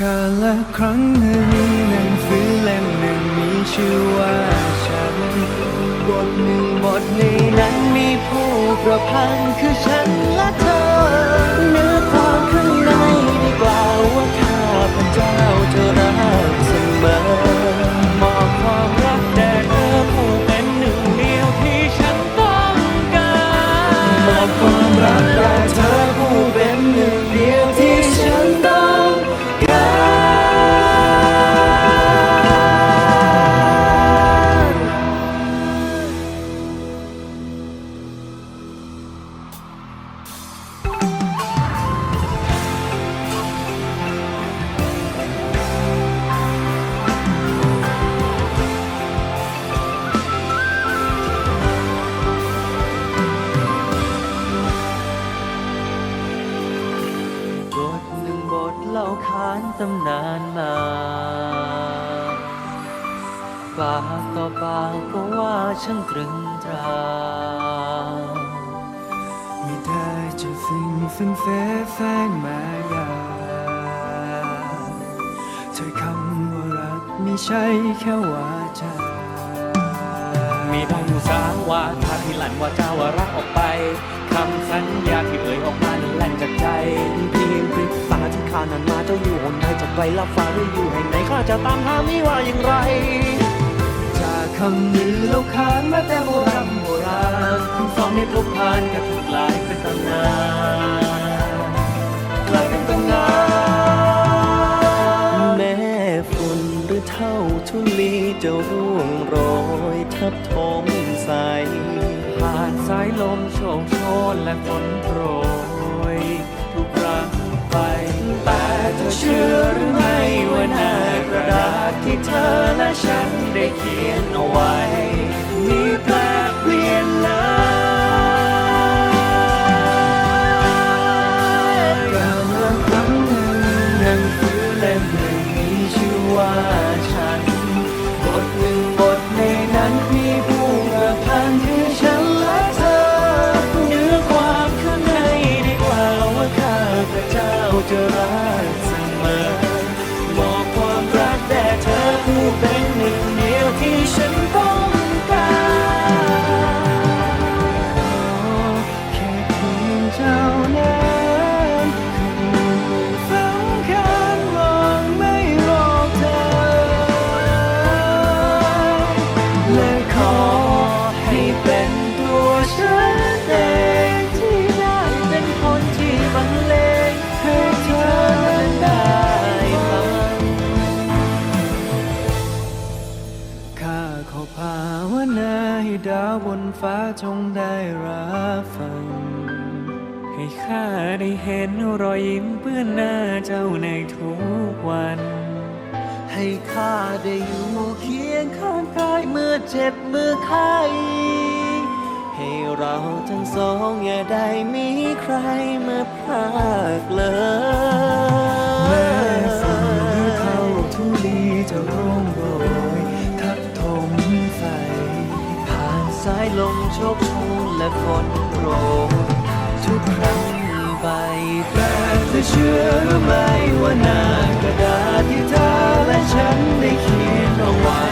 กาละครั้งหนึ่งหนังสือเล่มหนึ่งมีชื่อว่าฉันบทหนึ่งบทในนั้นมีผู้ประพันธ์คือฉันและเธอ ตำนานมาปากต่อปากก็ว่าช่างตรึงตราไม่ได้จะสิ่งซึ่งเฟแฝงมายาเธอคำว่ารักไม่ใช่แค่วาจา มีดังสางวาทาที่หลั่นว่าเจ้าว่ารักออกไปคำสัญญาที่เอ่ยออกมานั้นแล่นจากใจเพียงพริบตาที่ข้านั้นมาเจ้าอยู่หนใดจะไกลลับฟ้าหรืออยู่แห่งไหนข้าจะตามหามิว่าอย่างไร จากคำลือเล่าขานมาแต่โบราณโบราณสองในพบพานกับถูกกลายเป็นตำนาน รือเท่าทุลีเจ้าร่วงโรยทับถมใสผ่านสายลมโชกโชนและฝนโปรยทุกครั้งไป แต่เธอเชื่อหรือไม่ว่าหน้ากระดาษที่เธอและฉันได้เขียนเอาไว้ มีแปลเปลี่ยนเลยการละครั้งหนึ่งหนังสือเล่มหนึ่งมีชื่อว่า เสมอมอบความรักแด่เธอผู้เป็น จงได้รับฟัง ให้ข้าได้เห็นรอยยิ้มเปื้อนหน้าเจ้าในทุกวัน ให้ข้าได้อยู่เคียงข้างกายเมื่อเจ็บเมื่อไข้ให้เราทั้งสองอย่าได้มีใครมาพากเลย ลมโชกชนและฝนโปรยทุกครั้งไปแต่เธอเชื่อหรือไม่ว่าหน้ากระดาษที่เธอและฉันได้เขียนเอาไว้